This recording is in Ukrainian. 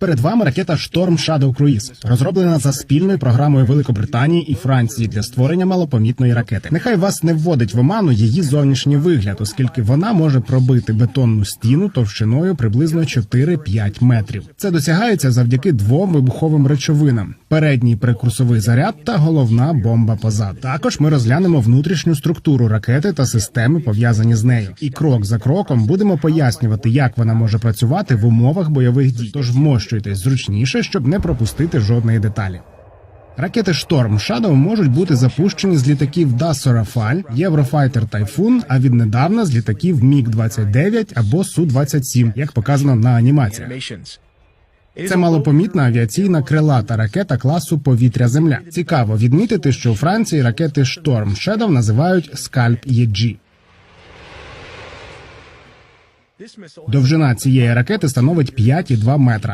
Перед вами ракета Шторм Shadow Cruise, розроблена за спільною програмою Великобританії і Франції для створення малопомітної ракети. Нехай вас не вводить в оману її зовнішній вигляд, оскільки вона може пробити бетонну стіну товщиною приблизно 4-5 метрів. Це досягається завдяки двом вибуховим речовинам: передній прекурсовий заряд та головна бомба позаду. Також ми розглянемо внутрішню структуру ракети та системи, пов'язані з нею. І крок за кроком будемо пояснювати, як вона може працювати в умовах бойових дій. Тож вмощуйтесь зручніше, щоб не пропустити жодної деталі. Ракети Шторм Shadow можуть бути запущені з літаків Dassault Rafale, Eurofighter Typhoon, а віднедавна з літаків MiG-29 або Су-27, як показано на анімаціях. Це малопомітна авіаційна крилата ракета класу повітря-земля. Цікаво відмітити, що у Франції ракети Шторм Shadow називають Скальп EG. Довжина цієї ракети становить 5,2 метра.